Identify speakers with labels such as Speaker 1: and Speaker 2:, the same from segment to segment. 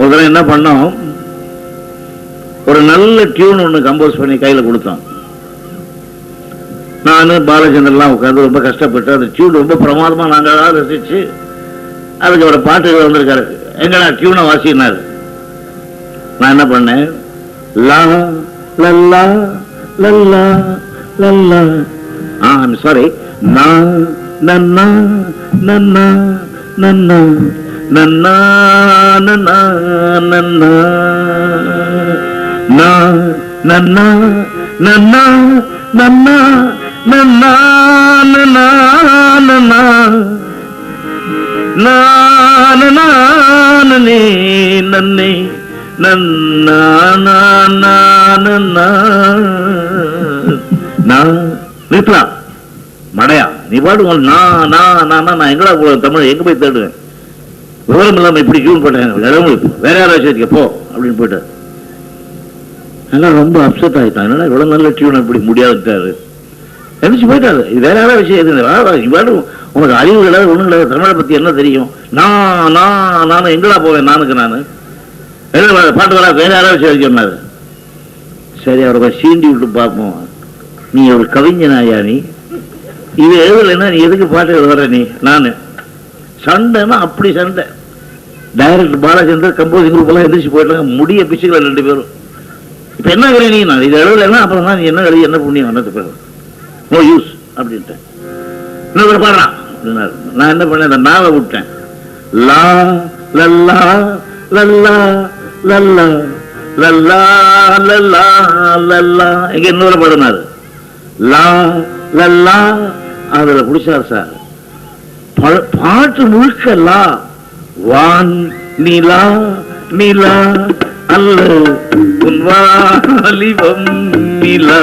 Speaker 1: ஒரு தடவை என்ன பண்ணோம்? ஒரு நல்ல டியூன் ஒன்று கம்போஸ் பண்ணி கையில் கொடுத்தோம். நான் பாலச்சந்திரன்லாம் உட்காந்து ரொம்ப கஷ்டப்பட்டு அந்த டியூன் ரொம்ப பிரமாதமாக நாங்கள் ரசிச்சு அதுக்கு ஒரு பாட்டு வந்திருக்காரு. எங்கடா டியூனை வாசினார்? நான் என்ன பண்ணேன்? லா லல்லா லல்லா லல்லா ஆ ஐம் சாரி நான் நன்னா நன்னா நன்னா நன்னா நன்னா நன்னா. நன்னா நன்னா நன்னா நன்னா நன்னா நன்னா. நானே நன்னே நிறுத்தலாம் மடையா நீ பாட்டு நான் நான் நான் நான் எங்கடா போல தமிழ் எங்க போய் தேடுவேன்? விவரம் இல்லாமல் இப்படி டியூன் பண்ணேன் வேற யாராவது வச்சுக்க போ அப்படின்னு போயிட்டு எல்லாம் ரொம்ப அப்செட் ஆகிட்டான் என்னடா இவ்வளோ நல்ல டியூன் இப்படி முடியாதுட்டாரு எந்திரிச்சு போயிட்டாரு. இது வேற யாராவது விஷயம்? எதுவும் இல்லை. உனக்கு அறிவு கிடையாது ஒன்றும் கிடையாது தமிழை பற்றி என்ன தெரியும்? நான் நான் நான் எங்கடா போவேன் நானுக்கு நான்? பாட்டு வரா வேற யாராவது விஷயம் சொன்னார்? சரி அவரை போய் சீண்டி விட்டு பார்ப்போம். நீ ஒரு கவிஞனாயா நீ? இது எழுதலைன்னா நீ எதுக்கு பாட்டு எழுதுற நீ? நான். சண்டைன்னா அப்படி சண்டை. டைரக்டர் பாலச்சந்தர் கம்போசிங் குரூப் எல்லாம் எந்திரிச்சு போயிட்டாங்க. முடிய பிச்சுக்கல ரெண்டு பேரும். இப்போ என்ன எழுதி நீ? நான் இது எழுதலைன்னா அப்புறம் தான் நீ என்ன எழுதி என்ன புண்ணியம் வந்தது பேர். நோ யூஸ் அப்படின்ட்டு இன்னொரு பாடுறான் அப்படின்னாரு. நான் என்ன பண்ணேன்? அந்த நாவை விட்டேன். லா லல்லா லல்லா லல்லா லல்லா லல்லா லல்லா. எங்க இன்னொரு பாடுனாரு. லா லல்லா. அதில் பிடிச்சார் சார். பழ- பாட்டு முழுக்க லா. வான் நிலா நிலா அல்ல உன் வாலிபம் நிலா.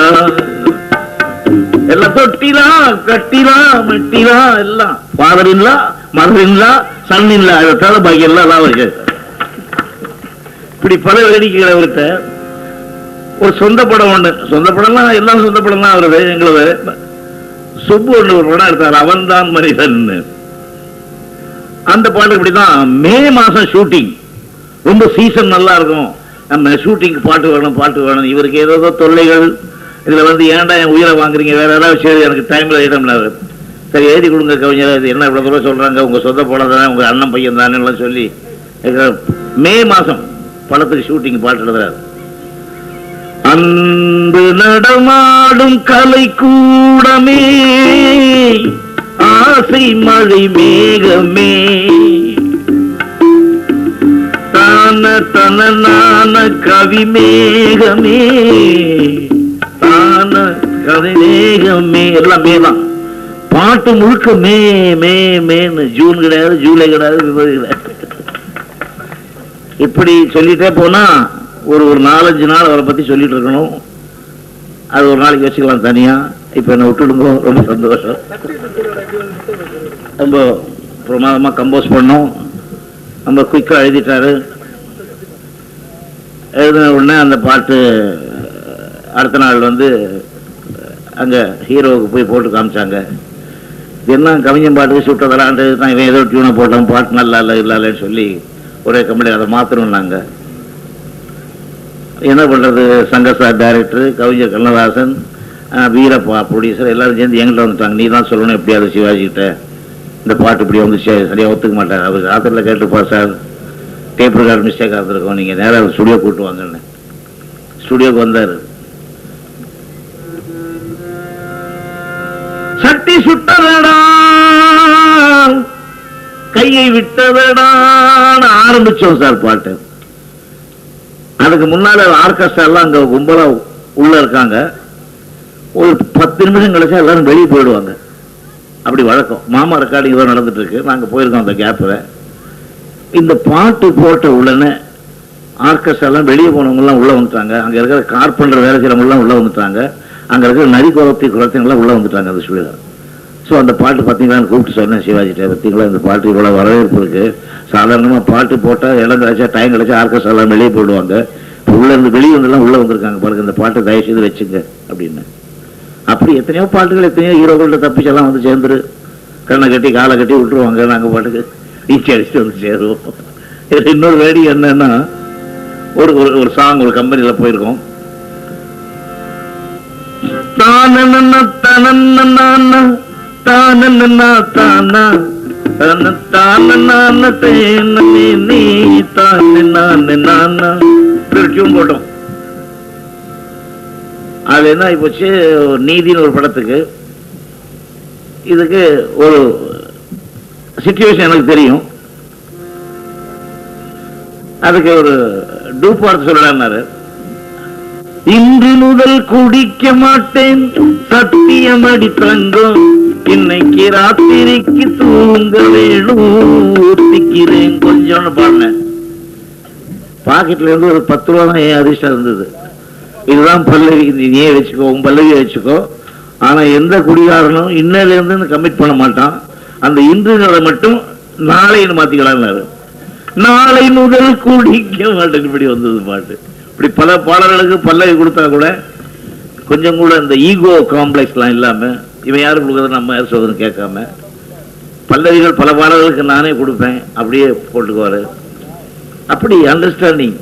Speaker 1: எல்லாம் தொட்டிலா கட்டிலா மெட்டிலா எல்லாம். ஃபாதர் இல்லா மதர் இல்லா சன் இல்லா அதை தவிர பாக்கி எல்லாம் எல்லாம் இருக்கு இப்படி பல வேடிக்கைகள் அவர்கிட்ட. ஒரு சொந்த படம் ஒண்ணு. சொந்த படம்லாம் எல்லாம் சொந்த படம் தான் அவரது எங்களது. சுப்பு ஒண்ணு ஒரு படம் எடுத்தார். அவன்தான் மனிதன். அந்த பாட்டு இப்படிதான் மே மாசம் ஷூட்டிங் ரொம்ப சீசன் நல்லா இருக்கும். நம்ம ஷூட்டிங் பாட்டு வேணும் பாட்டு வேணும். இவருக்கு ஏதோ தொல்லைகள். இதில் வந்து ஏன்டா என் உயிரை வாங்குறீங்க? வேற ஏதாவது சரி எனக்கு டைமில் இடம்னாரு சரி எழுதி கொடுங்க கவிஞர். இது என்ன இவ்வளோ தூரம் சொல்கிறாங்க உங்கள் சொந்த படம் தானே உங்கள் அண்ணன் பையன் தானே எல்லாம் சொல்லி. மே மாதம் படத்துக்கு ஷூட்டிங் பாட்டு எழுதுறாரு. அன்பு நடமாடும் கலை கூடமே ஆசை மழை மேகமே. தான தனநான கவி மேகமே. தான கதை மேகமே. எல்லாம் மேலாம் பாட்டு முழுக்க மே மே மேன்னு ஜூன் கிடையாது ஜூலை கிடையாது பிப்ரவரி கிடையாது. இப்படி சொல்லிட்டே போனா ஒரு ஒரு நாலஞ்சு நாள் அவரை பத்தி சொல்லிட்டு இருக்கணும். அது ஒரு நாளைக்கு வச்சுக்கலாம் தனியா. இப்போ என்னை விட்டுடுங்க ரொம்ப சந்தோஷம். ரொம்ப பிரமாதமாக கம்போஸ் பண்ணோம். ரொம்ப குயிக்காக எழுதிட்டாரு. எழுதின உடனே அந்த பாட்டு அடுத்த நாள் வந்து அங்கே ஹீரோவுக்கு போய் போட்டு காமிச்சாங்க. என்ன கவிஞன் பாட்டுக்கு சுட்டதலான்ட்டு தான் இவன் ஏதோ டியூனை போட்டான். பாட்டு நல்லா இல்லை இல்லைன்னு சொல்லி ஒரே கம்பெனி அதை மாற்றணும்னாங்க என்ன பண்றது சங்கர் சார் டைரக்டர் கவிஞர் கண்ணதாசன் வீரப்பா ப்ரொடியூசர் எல்லாரும் சேர்ந்து எங்கிட்ட வந்துட்டாங்க. நீ தான் சொல்லணும் எப்படியாவது சிவாஜிகிட்ட. இந்த பாட்டு இப்படி வந்து சரியாக சரியா ஒத்துக்க மாட்டார். அவர் ராத்திரில கேட்டுப்பா சார் டேப் ரெக்கார்ட் மிஸ்டேக் ஆகிருக்கோம் நீங்கள் நேராக ஸ்டுடியோ கூட்டு வாங்கன்னு. ஸ்டுடியோக்கு வந்தார். சட்டி சுட்டதடா கையை விட்டதடான்னு ஆரம்பிச்சோம் சார் பாட்டு. அதுக்கு முன்னால ஆர்கெஸ்ட்ரா எல்லாம் அங்க கும்பலா உள்ள இருக்காங்க. ஒரு பத்து நிமிஷம் கழிச்சா எல்லாரும் வெளியே போயிடுவாங்க. அப்படி வழக்கம். மாமா ரெக்கார்டிங் தான் நடந்துட்டு இருக்கு நாங்கள் போயிருக்கோம் அந்த கேப்பில் இந்த பாட்டு போட்ட உடனே ஆர்கெஸ்ட்ராலாம் வெளியே போனவங்கலாம் உள்ளே வந்துட்டாங்க. அங்கே இருக்கிற கார்பெண்டர் வேலை செய்யறவங்க உள்ளே வந்துட்டாங்க. அங்கே இருக்கிற நரி குலத்தை குலத்தைங்க உள்ளே வந்துட்டாங்க அந்த ஸ்டுடியோ ஸோ அந்த பாட்டு பார்த்தீங்களான்னு கூப்பிட்டு சொன்னேன் சிவாஜிட்ட பார்த்தீங்களா இந்த பாட்டு இவ்வளோ வரவேற்பு இருக்குது சாதாரணமாக பாட்டு போட்டால் இடம் கிடச்சா டைம் கிடைச்சா ஆர்கெஸ்ட்ராலாம் வெளியே போயிடுவாங்க. உள்ளே இருந்து வெளியே வந்துலாம் உள்ளே வந்திருக்காங்க பாருங்க. இந்த பாட்டை தயவு செய்து வச்சுங்க அப்படின்னு. அப்படி எத்தனையோ பாட்டுகள் எத்தனையோ ஹீரோக்கள்கிட்ட தப்பிச்செல்லாம் வந்து சேர்ந்துரு. கண்ணை கட்டி காலை கட்டி விட்டுருவாங்க நாங்கள் பாட்டுக்கு. ஈச்சி அடிச்சுட்டு வந்து சேருவோம். இதுல இன்னொரு வேடி என்னன்னா ஒரு ஒரு ஒரு சாங் ஒரு கம்பெனியில் போயிருக்கோம். தானனன தனனனான, தானனனா தானா, தன தானனான நீ தானனான நானா. இப்படி போட்டோம். அது என்ன ஆயிப்போச்சு நீதினு நீதின்னு ஒரு படத்துக்கு. இதுக்கு ஒரு சுச்சுவேஷன் எனக்கு தெரியும். அதுக்கு ஒரு டூப் வார்த்தை சொல்லலாம்னாரு இன்று முதல் குடிக்க மாட்டேன் சத்தியம் அடி தங்கம் இன்னைக்கு ராத்திரிக்கு தூங்க வேணும் ஊத்திக்கிறேன் கொஞ்சம்னு பாடினேன் பாக்கெட்ல இருந்து ஒரு பத்து ரூபா தான் என் அதிர்ஷ்டம் இருந்தது? இதுதான் பல்லவி. நீயே வச்சுக்கோ உன் பல்லவி வச்சுக்கோ. ஆனால் எந்த குடிகாரனும் இன்னிலேருந்து கமிட் பண்ண மாட்டான். அந்த இன்றுகளை மட்டும் நாளைன்னு மாற்றிக்கலாம்னாரு நாளை முதல் குடிக்க மாட்டேன். இப்படி வந்தது பாட்டு. இப்படி பல பாடல்களுக்கு பல்லவி கொடுத்தா கூட கொஞ்சம் கூட இந்த ஈகோ காம்ப்ளெக்ஸ்லாம் இல்லாமல் இவன் யாரும் கொடுக்குறது நம்ம யார் சொல்றதுன்னு கேட்காம பல்லவிகள் பல பாடல்களுக்கு நானே கொடுப்பேன். அப்படியே போட்டுக்குவாரு. அப்படி அண்டர்ஸ்டாண்டிங்